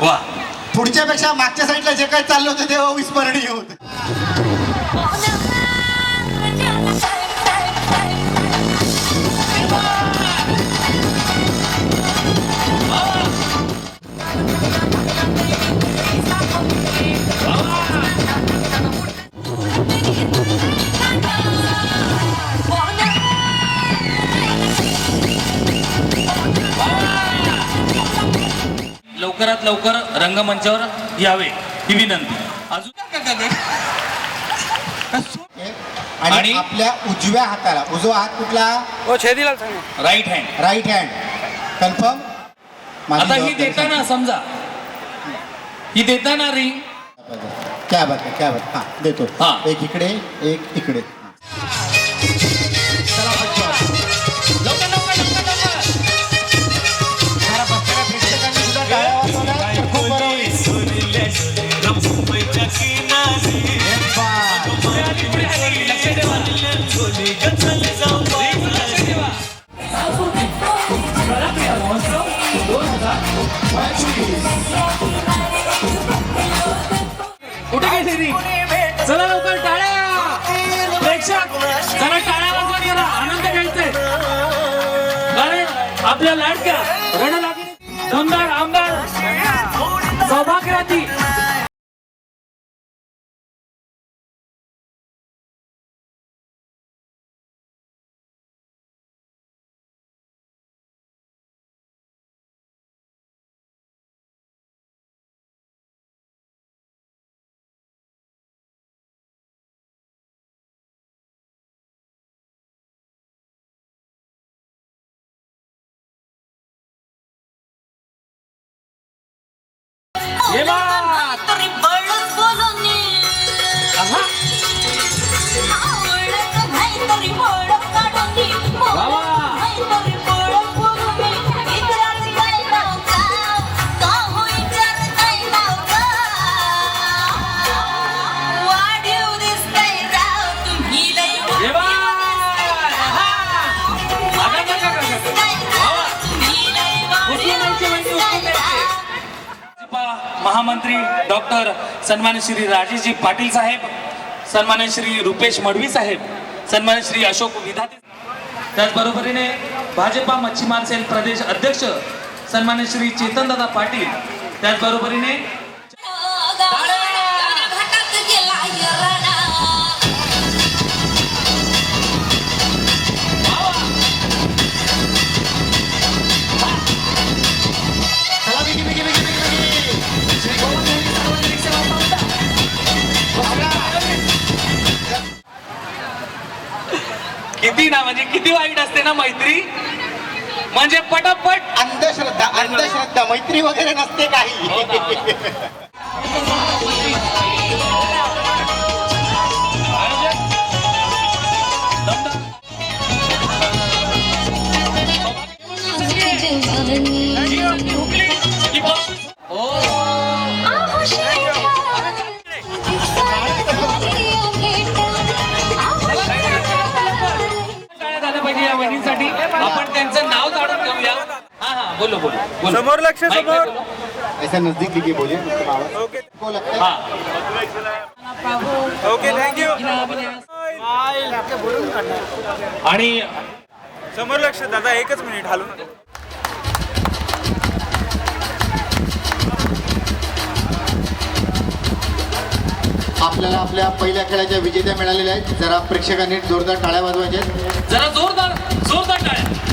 वा. पुढच्या पेक्षा मागच्या साईडला जे काय चाललं होतं ते अविस्मरणीय होतं. लवकरात लवकर रंगमंचावर यावे ही विनंती. अजून आणि आणि- आपल्या उजव्या हाताला उजवा हात कुठला? Right hand right hand confirm आता ही देताना समजा. ही देताना रिंग क्या बात आहे क्या बात हा देतो. हा. एक इकडे एक इकडे. आपल्या लाडक्या रणरागिणी दमदार आमदार सौभाग्यवती ये बा डॉक्टर सन्मान्य श्री राजेशजी पाटील साहेब सन्मान्य श्री रुपेश मडवी साहेब सन्मान्य श्री अशोक विधाते त्याचबरोबरीने भाजपा मच्छीमार सेल प्रदेश अध्यक्ष सन्मान्य श्री चेतनदादा पाटील त्याचबरोबरीने किती ना म्हणजे किती वाईट असते ना मैत्री म्हणजे पटापट अंधश्रद्धा अंधश्रद्धा मैत्री वगैरे नसते काही हो बोलो बोलो बोलो. समोर लक्ष, समोर. ऐसा नजदीक लिखिए बोलिए। ओके को लगता है हा. ओके थँक्यू आणि समोर लक्ष दादा एकच मिनिट हालू नका आपल्याला आपल्या पहिल्या खेळाच्या विजेत्या मिळालेल्या आहेत. जरा प्रेक्षकांनी जोरदार टाळ्या वाजवायच्या आहेत. जरा जोरदार जोरदार टाळ्या.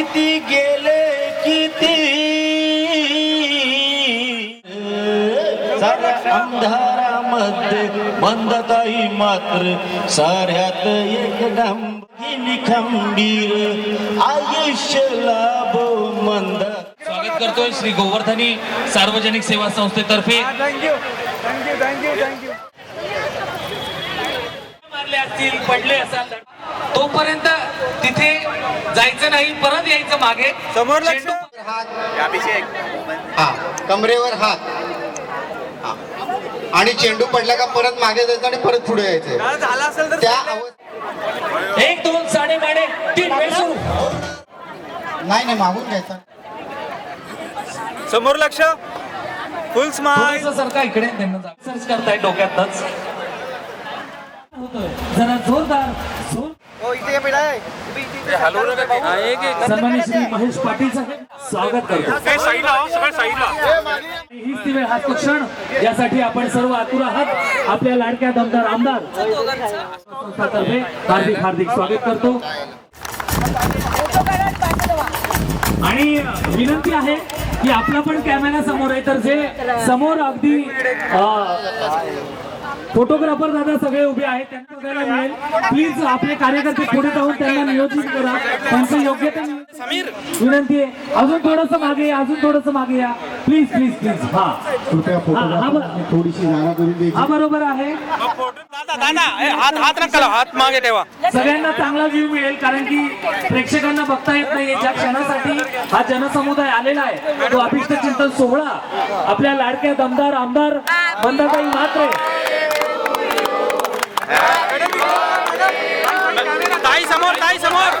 किती गेले किती? साऱ्या अंधारामध्ये मंदताई मात्र साऱ्यात एकदम खंबीर. आयुष्य लाभ मंद. स्वागत करतोय श्री गोवर्धनी सार्वजनिक सेवा संस्थेतर्फे. Thank you thank you thank you thank you मारले असतील पडले असाल तोपर्यंत तिथे जायचं नाही परत यायचं मागे. समोर हा कमरेवर हात. हा. आणि चेंडू पडला का परत मागे जायचं आणि परत पुढे यायचं. झाला असेल तर त्या एक दोन साडे माडे तीन वेळ सुरू नाही नाही मागून घ्यायचा. समोर लक्ष. फुल स्माइल थोडंसं सरका इकडे त्यांना सर्च करताय डोक्यातच. जरा जोरदार. सन्मान्य श्री महेश पाटील साहेब स्वागत करतो. हीच ती वेळ हाच तो क्षण. यासाठी आपण सर्व आतुर आहात. आपल्या लाडक्या दमदार आमदार. संस्थातर्फे हार्दिक हार्दिक स्वागत करतो. आणि विनंती आहे की आपला पण कॅमेरा समोर आहे. तर जे समोर अगदी फोटोग्राफर दादा सगळे उभे आहेत त्यांना बघायला मिळेल. प्लीज आपले कार्यकर्ते पुढे जाऊन त्यांना नियोजित करा. त्यांचं योग्य विनंती आहे. अजून थोडस मागे या अजून थोडस मागे या. प्लीज प्लीज प्लीज हा कृपया थोडीशी जागा करून द्यायची. हा बरोबर आहे. दादा दादा ए, हात हात नका लावा, हात मागे ठेवा. सगळ्यांना चांगला व्ह्यू मिळेल कारण की प्रेक्षकांना बघता येत नाही ज्या क्षणासाठी हा जनसमुदाय आलेला आहे तो अभिष्ट चिंतन सोहळा. आपल्या लाडक्या दमदार आमदार बंदाताई मात्रे ताई समोर ताई समोर.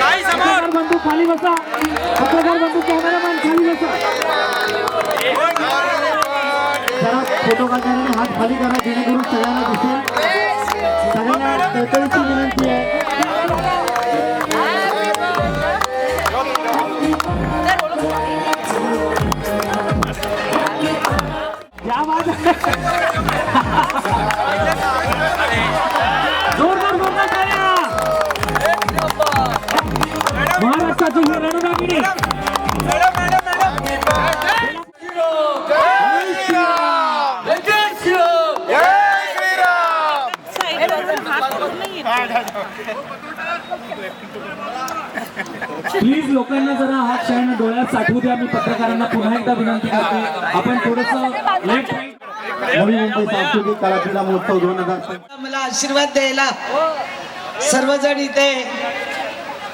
ताई समोर. पत्रकार बंधू खाली बसा पत्रकार बंधू कॅमेरामॅन खाली बसा जरा फोटो काढताना हात खाली करा जेणेकरून सगळ्यांना दिसेल सगळ्यांना टळटळीची विनंती आहे क्या बात साठवू द्या मी पत्रकारांना पुन्हा एकदा विनंती करते आपण थोडस लेट नवी मुंबई सांस्कृतिक कलापिला महोत्सव दोन हजार मला आशीर्वाद द्यायला सर्वजण इथे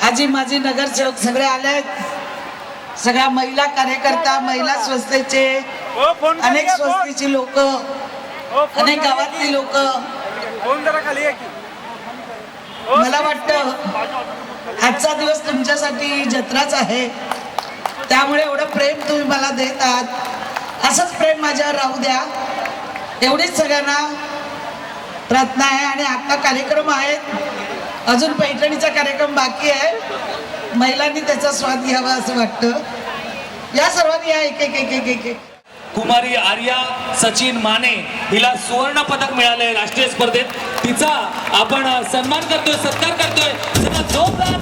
आजी माजी नगरसेवक सगळे आलेत. सगळ्या महिला कार्यकर्ता महिला संस्थेचे हो अनेक. संस्थेची लोक हो, अनेक गावातली लोक. हो, मला वाटतं आजचा दिवस तुमच्यासाठी जत्राच आहे. त्यामुळे एवढं प्रेम तुम्ही मला देत आहात असंच प्रेम माझ्यावर राहू द्या. एवढीच सगळ्यांना प्रार्थना आहे आणि आता कार्यक्रम आहेत. अजून पैठणीचा कार्यक्रम बाकी आहे. महिलांनी त्याचा स्वाद घ्यावा असं वाटतं. या सर्वांनी या एक एक एक एक एक कुमारी आर्या सचिन माने हिला सुवर्ण पदक मिळालंय राष्ट्रीय स्पर्धेत. तिचा आपण सन्मान करतोय सत्कार करतोय. जोरदार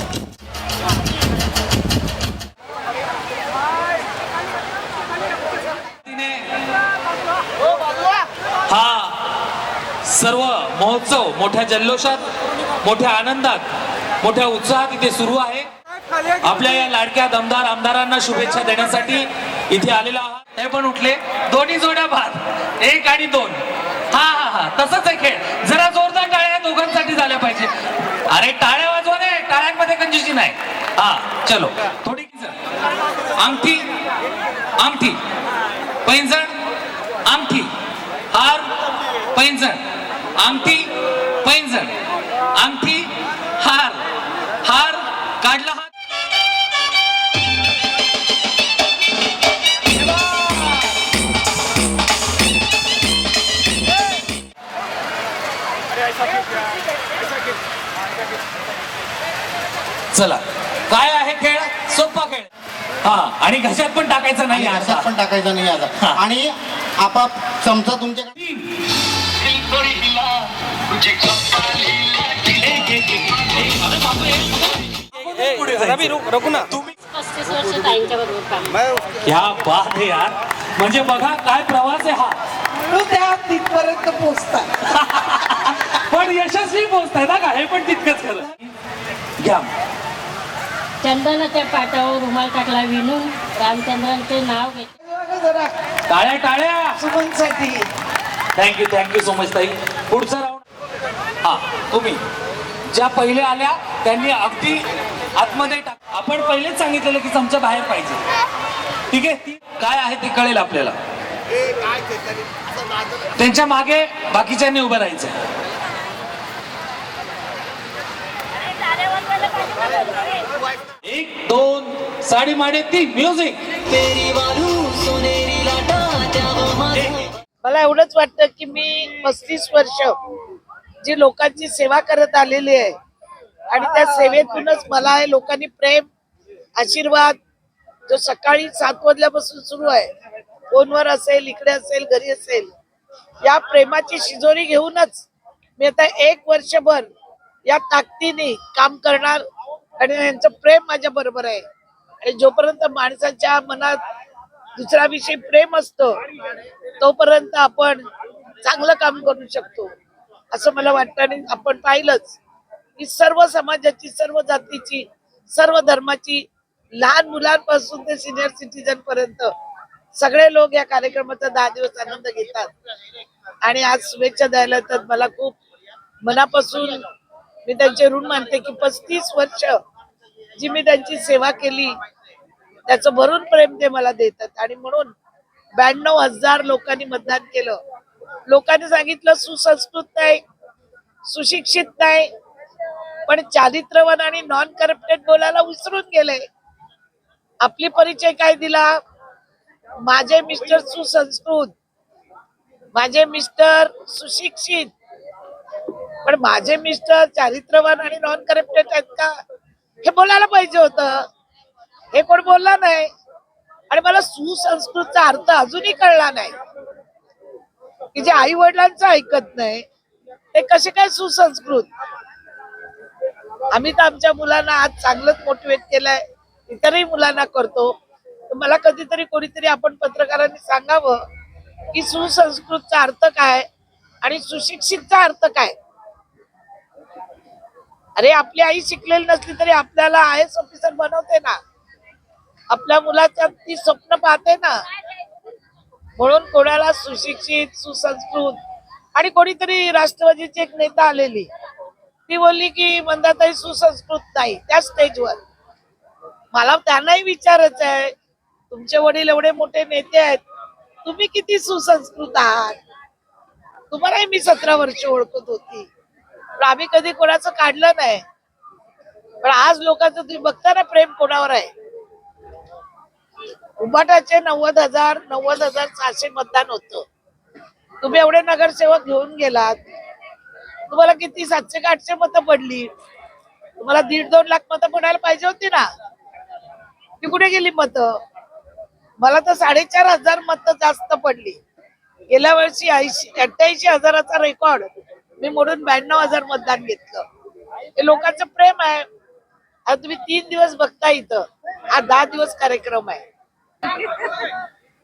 तिने हा सर्व महोत्सव मोठ्या जल्लोषात मोठ्या आनंदात मोठ्या उत्साहात इथे सुरू आहे. आपल्या या लाडक्या दमदार आमदारांना शुभेच्छा देण्यासाठी इथे आलेला आहात. हे पण उठले. दोन्ही जोड्या भात एक आणि दोन. हा हा हा. तसंच आहे खेळ. जरा जोरदार टाळ्या दोघांसाठी झाल्या पाहिजे. अरे टाळ्या वाजवा रे टाळ्यांमध्ये कंजेशन नाही. हा चलो. थोडी किंजळ. अंगठी. अंगठी. पैंजण. अंगठी. हार. पैंजण. अंगठी पैंजण अंगठी हार हार काढला हात. क्यों? चला काय आहे खेळ? सोपा खेळ. हा आणि घशात पण टाकायचं नाही असा पण टाकायचा नाही आता. आणि आपाप चमचा तुमच्याकडे रवी रुक रुक ना पस्तीस वर्ष ताईंच्या बरोबर काम. क्या बात आहे यार. म्हणजे बघा काय प्रवास आहे हा. म्हणून त्या तिथपर्यंत पोचतात पण यशस्वी पोहोचताय ना का? हे पण तितकंच खरं. घ्या. चंदनाच्या पाटावर रुमाल टाकला विणून रामचंद्रांचे नाव घेतले जरा टाळ्या टाळ्या. सुमनसाठी. Thank you thank you so much ताई. पुढचा हा तुम्ही. ज्या पहिले आल्या त्यांनी अगदी आतमध्ये टाक आपण पहिलेच सांगितलेलं की चमचा बाहेर पाहिजे. ठीक आहे? ती काय आहे ते कळेल आपल्याला. त्यांच्या मागे बाकीच्यांनी उभं राहायचं. एक दोन साडी माडे तीन म्युझिक मला एवढंच वाटतं की मी पस्तीस वर्ष जी लोकांची सेवा करत आलेली आहे. आणि त्या सेवेतूनच मला हे लोकांनी प्रेम आशीर्वाद जो सकाळी सात वाजल्यापासून सुरू आहे फोनवर असेल इकडे असेल घरी असेल या प्रेमाची शिजोरी घेऊनच मी आता एक वर्षभर या ताकदीने काम करणार आणि यांचं प्रेम माझ्या बरोबर आहे. आणि जोपर्यंत माणसाच्या मनात दुसऱ्याविषयी प्रेम असतं तोपर्यंत आपण चांगलं काम करू शकतो. असं मला वाटतं आणि आपण पाहिलंच की सर्व समाजाची सर्व जातीची सर्व धर्माची लहान मुलांपासून ते सिनियर सिटीजन पर्यंत सगळे लोक या कार्यक्रमाचा दहा दिवस आनंद घेतात. आणि आज शुभेच्छा द्यायला तर मला खूप मनापासून मी त्यांचे ऋण मानते की पस्तीस वर्ष जी मी त्यांची सेवा केली त्याचं भरून प्रेम ते मला देतात. आणि म्हणून ब्याण्णव हजार लोकांनी मतदान केलं. लोकांनी सांगितलं सुसंस्कृत नाही सुशिक्षित नाही. पण चारित्र्यवान आणि नॉन करप्टेड बोलायला विसरून गेले. आपली परिचय काय दिला? माझे मिस्टर सुसंस्कृत माझे मिस्टर सुशिक्षित. पण माझे मिस्टर चारित्रवान आणि नॉन करप्टेड आहेत का? हे बोलायला पाहिजे होत. हे कोण बोलला नाही? आणि मला सुसंस्कृतचा अर्थ अजूनही कळला नाही. की जे आई वडिलांचं ऐकत नाही ते कसे काय सुसंस्कृत? आम्ही तर आमच्या मुलांना आज चांगलंच मोटिवेट केलंय. इतरही मुलांना करतो. मला कधीतरी कोणीतरी आपण पत्रकारांनी सांगावं की सुसंस्कृतचा अर्थ काय आणि सुशिक्षितचा अर्थ काय? अरे आपली आई शिकलेली नसली तरी आपल्याला आय एस ऑफिसर बनवते ना. आपल्या मुलाच्या ती स्वप्न पाहते ना. म्हणून कोणाला सुशिक्षित सुसंस्कृत आणि कोणीतरी राष्ट्रवादीची एक नेता आलेली ती बोलली की मंदाताई सुसंस्कृत नाही त्या स्टेजवर मला त्यांनाही विचारायचं आहे तुमचे वडील एवढे मोठे नेते आहेत तुम्ही किती सुसंस्कृत आहात? तुम्हालाही मी सतरा वर्ष ओळखत होती. पण आम्ही कधी कोणाचं काढलं नाही. पण आज लोकांचं तुम्ही बघता ना प्रेम कोणावर आहे? उबाटाचे नव्वद हजार नव्वद हजार सहाशे मतदान होतं. तुम्ही एवढे नगरसेवक घेऊन गेलात. तुम्हाला किती सातशे का आठशे मतं पडली? तुम्हाला दीड दोन लाख मतं पडायला पाहिजे होती ना? ती कुठे गेली मतं? मला तर साडेचार हजार मतं जास्त पडली. गेल्या वर्षी ऐंशी अठ्ठ्याऐंशी हजाराचा रेकॉर्ड मी मोडून ब्याण्णव हजार मतदान घेतलं. हे लोकांचं प्रेम आहे. आता तुम्ही तीन दिवस बघता इथं. हा दहा दिवस कार्यक्रम आहे.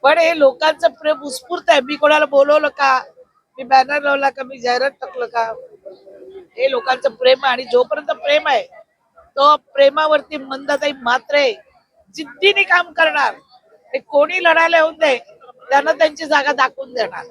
पण हे लोकांचं प्रेम उत्स्फूर्त आहे. मी कोणाला बोलवलं का? मी बॅनर लावला का? मी जाहिरात टाकलं का? हे लोकांचं प्रेम आहे आणि जोपर्यंत प्रेम आहे तो प्रेमावरती मंदाताई मात्र आहे जिद्दीने काम करणार. ते कोणी लढायला येऊन दे त्यांना त्यांची जागा दाखवून देणार.